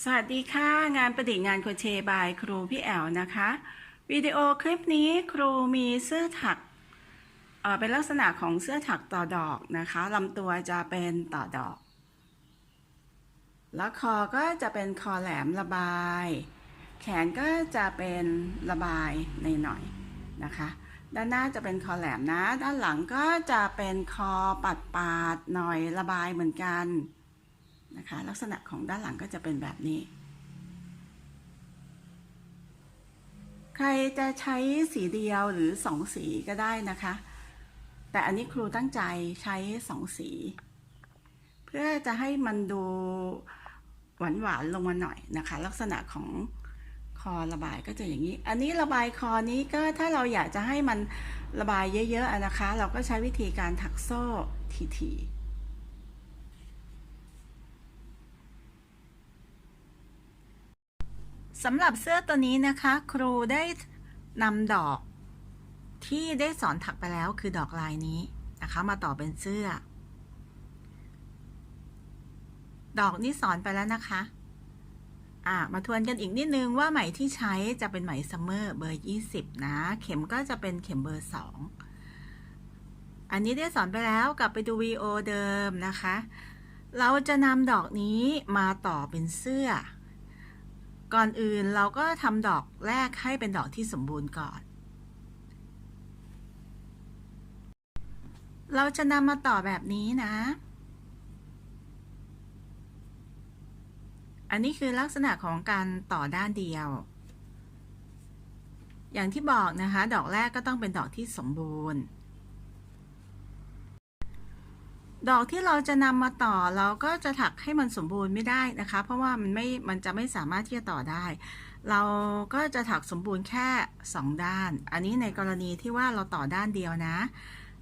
สวัสดีค่ะ งานประดิษฐ์งานโคเชต์บายครูพี่แอลนะคะ วิดีโอคลิปนี้ครูมีเสื้อถักเเป็นลักษณะของเสื้อถักต่อดอกนะคะลำตัวจะเป็นต่อดอก แล้วคอก็จะเป็นคอแหลมระบาย แขนก็จะเป็นระบายในหน่อยๆนะคะ ด้านหน้าจะเป็นคอแหลมนะ ด้านหลังก็จะเป็นคอปัดปาดหน่อยระบายเหมือนกัน นะคะ ลักษณะของด้านหลังก็จะเป็นแบบนี้ ใครจะใช้สีเดียวหรือสองสีก็ได้นะคะ แต่อันนี้ครูตั้งใจใช้สองสี เพื่อจะให้มันดูหวานหวานๆลงมาหน่อยนะคะ ลักษณะของคอระบายก็จะอย่างนี้ อันนี้ระบายคอนี้ก็ถ้าเราอยากจะให้มันระบายเยอะๆนะคะ เราก็ใช้วิธีการถักโซ่ทีๆ สำหรับเสื้อตัวนี้นะคะ ครูได้นำดอกที่ได้สอนถักไปแล้วคือดอกลายนี้นะคะ มาต่อเป็นเสื้อ ดอกนี้สอนไปแล้วนะคะอะมาทวนกันอีกนิดนึงว่าไหมที่ใช้จะเป็นไหมซัมเมอร์เบอร์ 20 นะ เข็มก็จะเป็นเข็มเบอร์ 2 อันนี้ได้สอนไปแล้วกลับไปดูวีโอเดิมนะคะ เราจะนำดอกนี้มาต่อเป็นเสื้อ ก่อนอื่นเราก็ทำดอกแรกให้เป็นดอกที่สมบูรณ์ก่อน เราจะนำมาต่อแบบนี้นะ อันนี้คือลักษณะของการต่อด้านเดียว อย่างที่บอกนะคะ ดอกแรกก็ต้องเป็นดอกที่สมบูรณ์ ดอกที่เราจะนำมาต่อเราก็จะถักให้มันสมบูรณ์ไม่ได้นะคะ เพราะว่ามันไม่มันจะไม่สามารถที่จะต่อได้ เราก็จะถักสมบูรณ์แค่ 2 ด้าน อันนี้ในกรณีที่ว่าเราต่อด้านเดียวนะ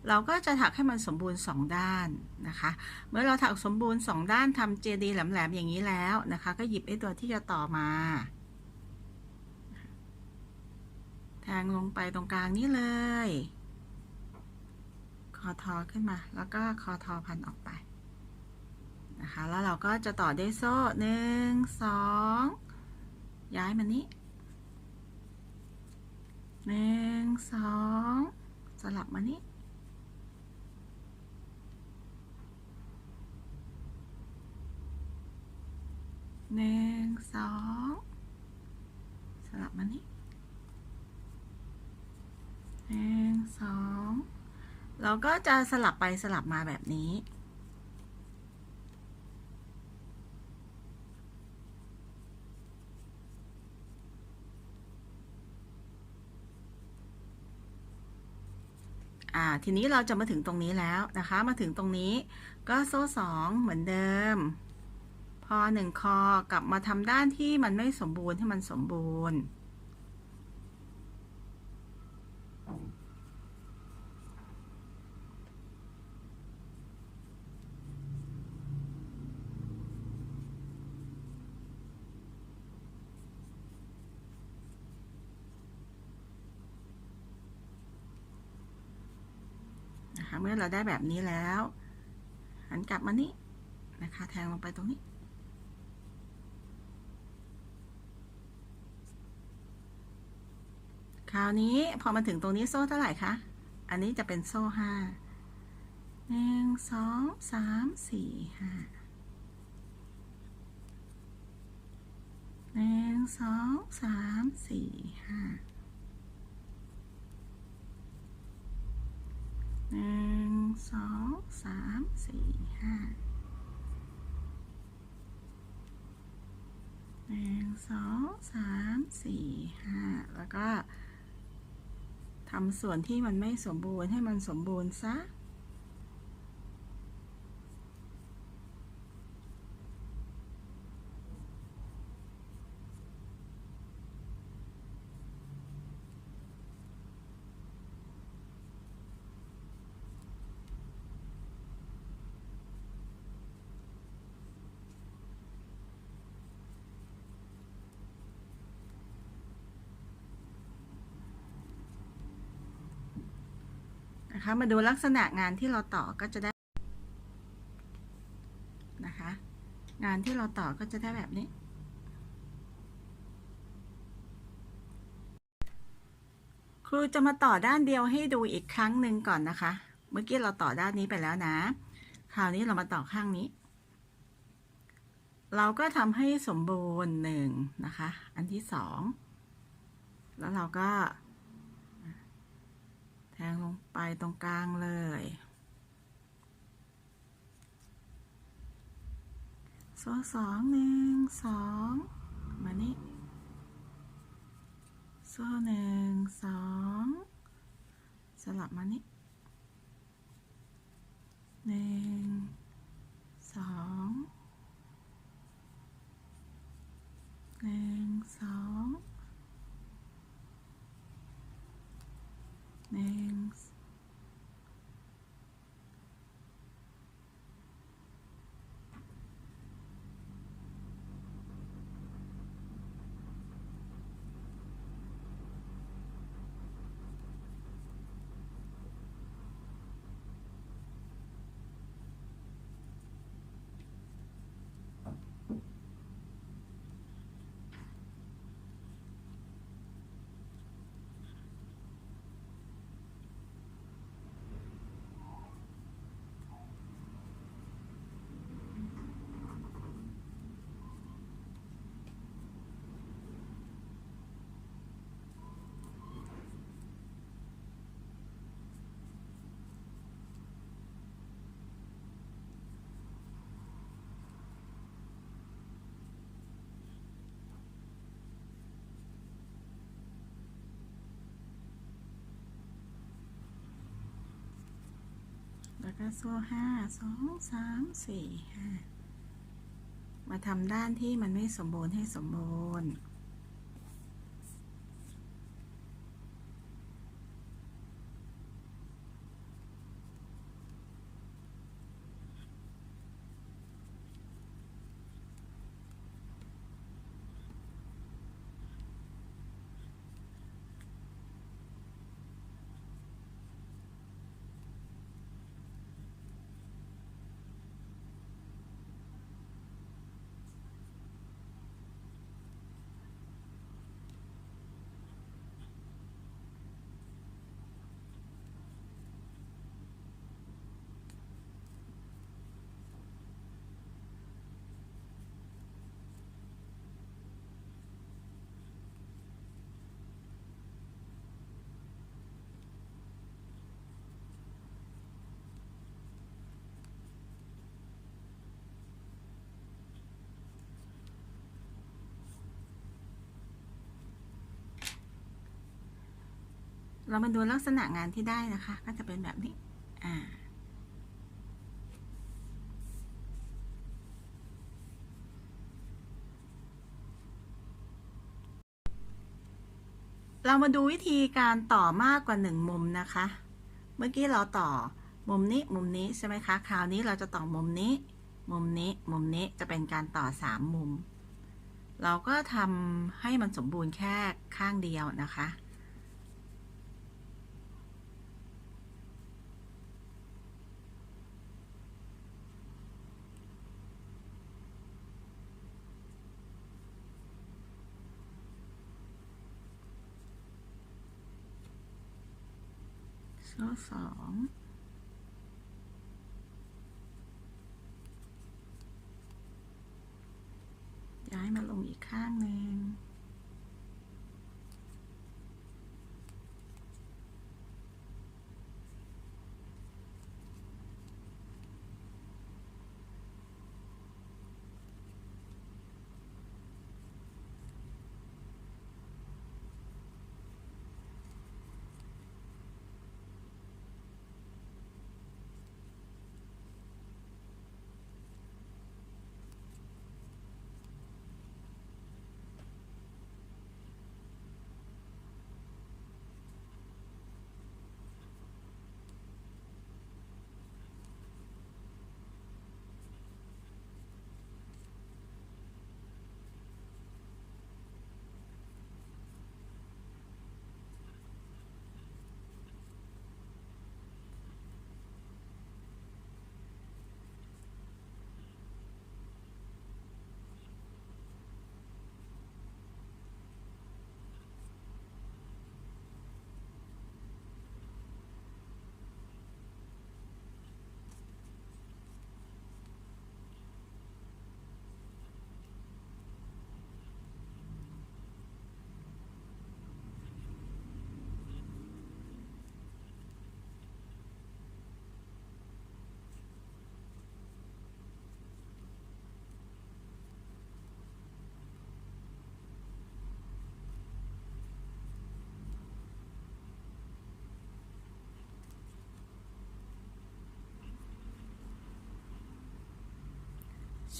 เราก็จะถักให้มันสมบูรณ์ 2 ด้านนะคะ เมื่อเราถักสมบูรณ์ 2 ด้านทำเจดีแหลมๆอย่างนี้แล้วนะคะ ก็หยิบไอ้ตัวที่จะต่อมา แทงลงไปตรงกลางนี้เลย คอทอขึ้นมา แล้วก็คอทอพันออกไปนะคะแล้วเราก็จะต่อด้วยโซ่หนึ่งสองย้ายมานี้หนึ่งสองสลับมานี้หนึ่งสองสลับมานี้หนึ่งสอง เราก็จะสลับไปสลับมาแบบนี้ อ่า ทีนี้เราจะมาถึงตรงนี้แล้วนะคะ มาถึงตรงนี้ก็โซ่สองเหมือนเดิม พอหนึ่งคอกลับมาทำด้านที่มันไม่สมบูรณ์ให้มันสมบูรณ์ เราได้แบบนี้แล้วหันกลับมานี่นะคะ แทงลงไปตรงนี้ คราวนี้พอมาถึงตรงนี้โซ่เท่าไหร่คะ อันนี้จะเป็นโซ่ห้าหนึ่งสองสามสี่ห้าหนึ่งสองสามสี่ห้า หนึ่งสองสามสี่ห้าหนึ่งสองสามสี่ห้าแล้วก็ทำส่วนที่มันไม่สมบูรณ์ให้มันสมบูรณ์ซะ มาดูลักษณะงานที่เราต่อก็จะได้นะคะ งานที่เราต่อก็จะได้แบบนี้ ครูจะมาต่อด้านเดียวให้ดูอีกครั้งหนึ่งก่อนนะคะ เมื่อกี้เราต่อด้านนี้ไปแล้วนะ คราวนี้เรามาต่อข้างนี้ เราก็ทำให้สมบูรณ์หนึ่งนะคะ อันที่สอง แล้วเราก็ ทงลงไปตรงกลางเลยโซ่สองหนึ่งสองมานี่โซ่หนึ่งสองสลับมานี่หนึ่งสองหนึ่งสองหนึ่ง แล้วก็โซ่ห้าสองสามสี่ห้ามาทำด้านที่มันไม่สมบูรณ์ให้สมบูรณ์ เรามาดูลักษณะงานที่ได้นะคะ ก็จะเป็นแบบนี้ อ่า เรามาดูวิธีการต่อมากกว่าหนึ่งมุมนะคะ เมื่อกี้เราต่อมุมนี้มุมนี้ใช่ไหมคะ คราวนี้เราจะต่อมุมนี้ มุมนี้ มุมนี้จะเป็นการต่อสามมุม เราก็ทำให้มันสมบูรณ์แค่ข้างเดียวนะคะ ข้อสอง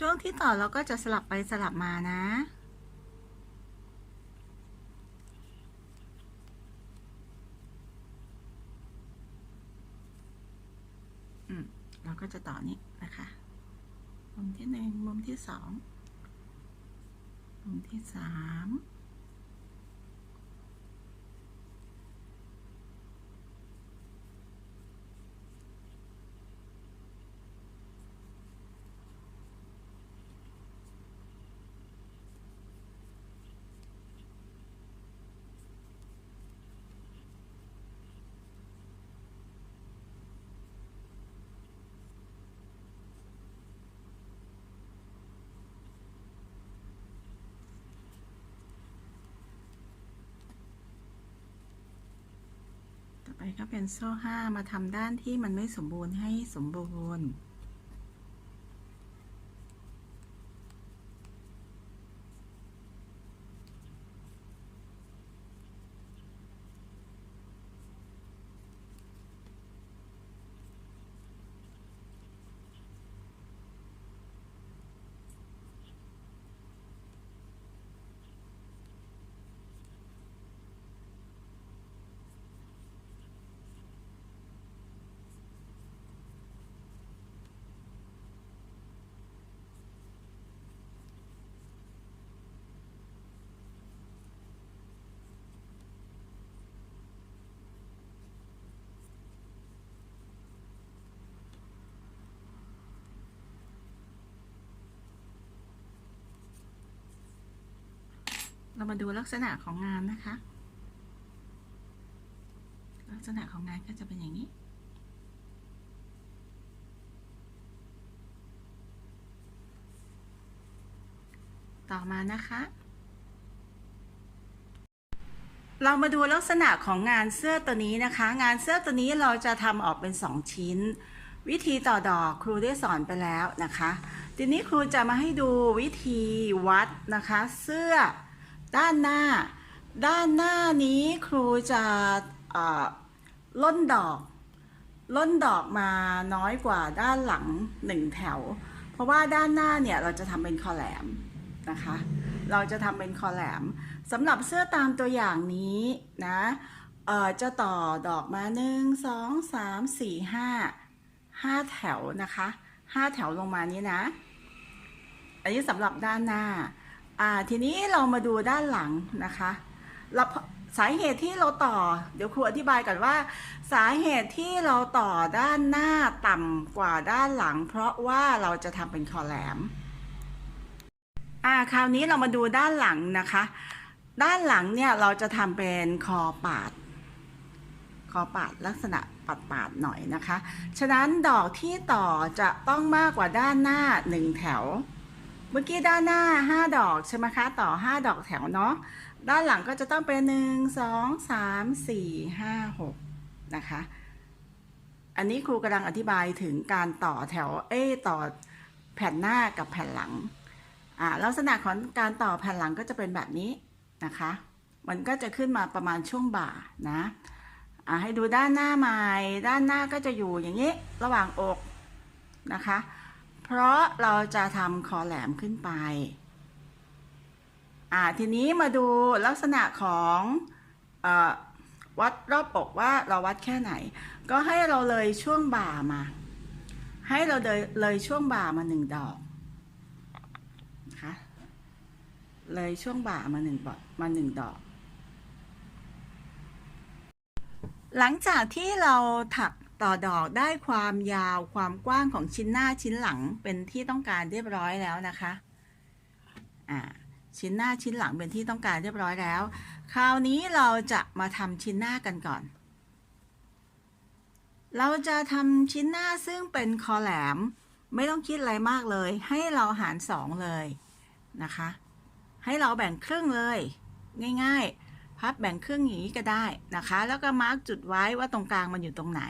ช่วงที่ต่อเราก็จะสลับไปสลับมานะ อืม เราก็จะต่อนี้นะคะ มุมที่หนึ่งมุมที่สอง มุมที่สาม ก็เป็นโซ่ห้ามาทำด้านที่มันไม่สมบูรณ์ให้สมบูรณ์ เรามาดูลักษณะของงานนะคะ ลักษณะของงานก็จะเป็นอย่างนี้ ต่อมานะคะ เรามาดูลักษณะของงานเสื้อตัวนี้นะคะ งานเสื้อตัวนี้เราจะทำออกเป็น 2 ชิ้น วิธีต่อดอกครูได้สอนไปแล้วนะคะ ทีนี้ครูจะมาให้ดูวิธีวัดนะคะ เสื้อ ด้านหน้า ด้านหน้านี้ครูจะล่นดอกล่นดอกมาน้อยกว่าด้านหลังหนึ่งแถว เพราะว่าด้านหน้าเนี่ยเราจะทำเป็นคอแหลมนะคะ เราจะทำเป็นคอแหลมสำหรับเสื้อตามตัวอย่างนี้นะเอ่อจะต่อดอกมาหนึ่งสองสามสี่ห้าห้าแถวนะคะห้าแถวลงมานี้นะ อันนี้สำหรับด้านหน้า อ่าทีนี้เรามาดูด้านหลังนะคะเราสาเหตุที่เราต่อ เดี๋ยวครูอธิบายก่อนว่า สาเหตุที่เราต่อด้านหน้าต่ำกว่าด้านหลัง เพราะว่าเราจะทำเป็นคอแหลมอ่าคราวนี้เรามาดูด้านหลังนะคะ ด้านหลังเนี่ยเราจะทำเป็นคอปาด คอปาดลักษณะปัดปาดๆหน่อยนะคะ ฉะนั้นดอกที่ต่อจะต้องมากกว่าด้านหน้าหนึ่งแถว เมื่อกี้ด้านหน้า 5 ดอกใช่ไหมคะต่อ 5 ดอกแถวเนาะด้านหลังก็จะต้องเป็น 1 2 3 4 5 6 นะคะ อันนี้ครูกำลังอธิบายถึงการต่อแถวเอ้ต่อแผ่นหน้ากับแผ่นหลังอ่าลักษณะของการต่อแผ่นหลังก็จะเป็นแบบนี้นะคะ มันก็จะขึ้นมาประมาณช่วงบ่านะอ่าให้ดูด้านหน้าใหม่ด้านหน้าก็จะอยู่อย่างนี้ระหว่างอกนะคะ เพราะเราจะทำคอแหลมขึ้นไปอ่าทีนี้มาดูลักษณะของอวัดรอบอกว่าเราวัดแค่ไหน ก็ให้เราเลยช่วงบ่ามา ให้เราเลยเลยช่วงบ่ามาหนึ่งดอกนะคะเลยช่วงบ่ามาหนึ่งดอมาหนึ่งดอก หลังจากที่เราถัก ต่อดอกได้ความยาวความกว้างของชิ้นหน้าชิ้นหลังเป็นที่ต้องการเรียบร้อยแล้วนะคะอ่าชิ้นหน้าชิ้นหลังเป็นที่ต้องการเรียบร้อยแล้ว คราวนี้เราจะมาทำชิ้นหน้ากันก่อน เราจะทำชิ้นหน้าซึ่งเป็นคอแหลม ไม่ต้องคิดอะไรมากเลย ให้เราหารสองเลยนะคะ ให้เราแบ่งครึ่งเลย ง่าย ๆ พับแบ่งครึ่งอย่างนี้ก็ได้นะคะ แล้วก็มาร์กจุดไว้ว่าตรงกลางมันอยู่ตรงไหน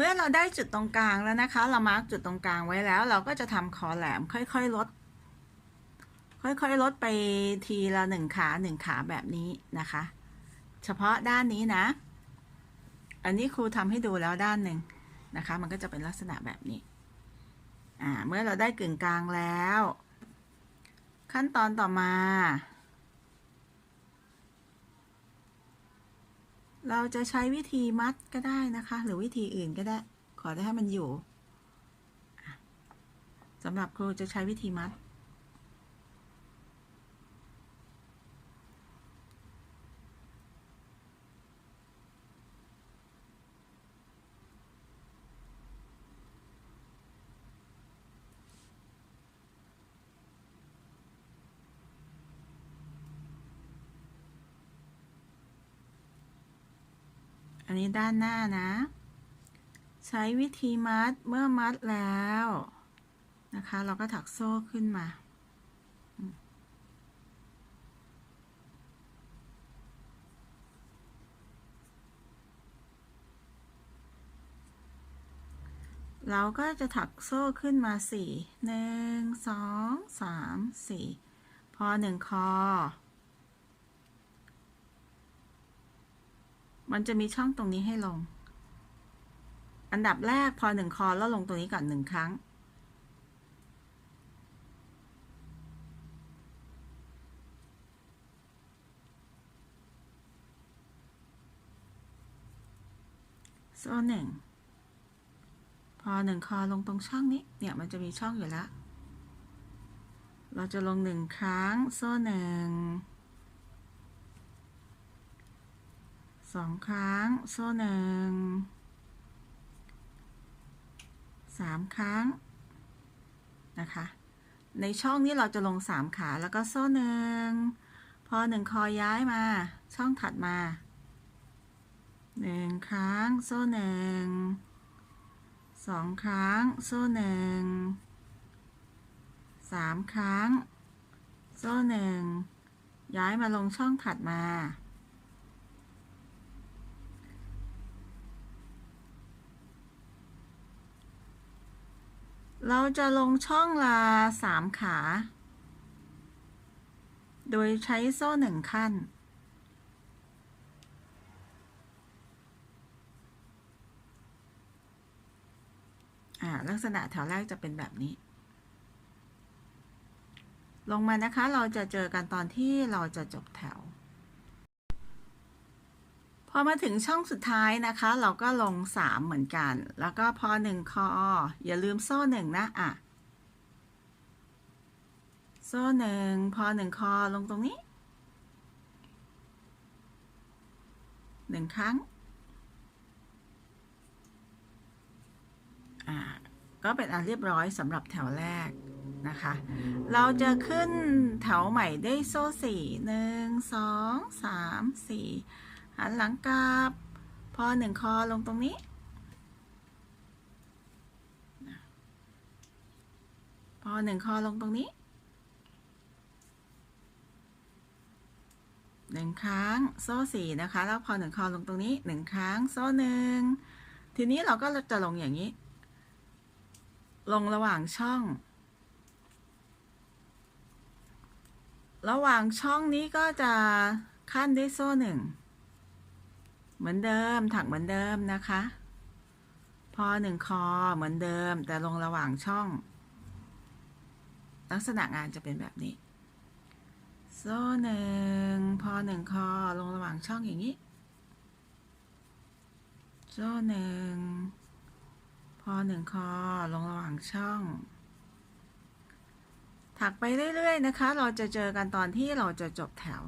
เมื่อเราได้จุดตรงกลางแล้วนะคะ เรามาร์กจุดตรงกลางไว้แล้ว เราก็จะทำคอแหลมค่อยๆลด ค่อยๆลดไปทีละหนึ่งขาหนึ่งขาแบบนี้นะคะ เฉพาะด้านนี้นะ อันนี้ครูทำให้ดูแล้วด้านหนึ่งนะคะ มันก็จะเป็นลักษณะแบบนี้ อ่า เมื่อเราได้กึ่งกลางแล้ว ขั้นตอนต่อมา เราจะใช้วิธีมัดก็ได้นะคะ หรือวิธีอื่นก็ได้ ขอได้ให้มันอยู่สำหรับครูจะใช้วิธีมัด นี้ด้านหน้านะ ใช้วิธีมัดเมื่อมัดแล้วนะคะ เราก็ถักโซ่ขึ้นมาเราก็จะถักโซ่ขึ้นมาสี่หนึ่งสองสามสี่พอหนึ่งคอ มันจะมีช่องตรงนี้ให้ลง อันดับแรกพอหนึ่งคอแล้วลงตรงนี้ก่อนหนึ่งครั้ง โซ่หนึ่ง พอหนึ่งคอลงตรงช่องนี้ เนี่ยมันจะมีช่องอยู่แล้ว เราจะลงหนึ่งครั้ง โซ่หนึ่ง สองครั้ง โซ่หนึ่งสามครั้ง นะคะ ในช่องนี้เราจะลงสามขาแล้วก็โซ่หนึ่งพอหนึ่งคอย้ายมา ช่องถัดมาหนึ่งครั้ง โซ่หนึ่งสองครั้ง โซ่หนึ่งสามครั้ง โซ่หนึ่งย้ายมาลงช่องถัดมา เราจะลงช่องละสามขา โดยใช้โซ่หนึ่งขั้นอ่าลักษณะแถวแรกจะเป็นแบบนี้ ลงมานะคะ เราจะเจอกันตอนที่เราจะจบแถว พอมาถึงช่องสุดท้ายนะคะ เราก็ลงสามเหมือนกัน แล้วก็พอหนึ่งคออย่าลืมโซ่หนึ่งนะอะ โซ่หนึ่งพอหนึ่งคอลงตรงนี้หนึ่งครั้ง อ่า ก็เป็นอันเรียบร้อยสำหรับแถวแรกนะคะ เราจะขึ้นแถวใหม่ได้โซ่สี่หนึ่งสองสามสี่ หันหลังกลับ พอหนึ่งคอลงตรงนี้ พอหนึ่งคอลงตรงนี้หนึ่งครั้งโซ่สี่นะคะ แล้วพอหนึ่งคอลงตรงนี้หนึ่งครั้งโซ่หนึ่งทีนี้เราก็จะลงอย่างนี้ ลงระหว่างช่อง ระหว่างช่องนี้ก็จะขั้นด้วยโซ่หนึ่ง เหมือนเดิมถักเหมือนเดิมนะคะ พอหนึ่งคอเหมือนเดิม แต่ลงระหว่างช่อง ลักษณะงานจะเป็นแบบนี้ โซ่หนึ่งพอหนึ่งคอลงระหว่างช่องอย่างนี้ โซ่หนึ่งพอหนึ่งคอลงระหว่างช่อง ถักไปเรื่อยๆนะคะ เราจะเจอกันตอนที่เราจะจบแถว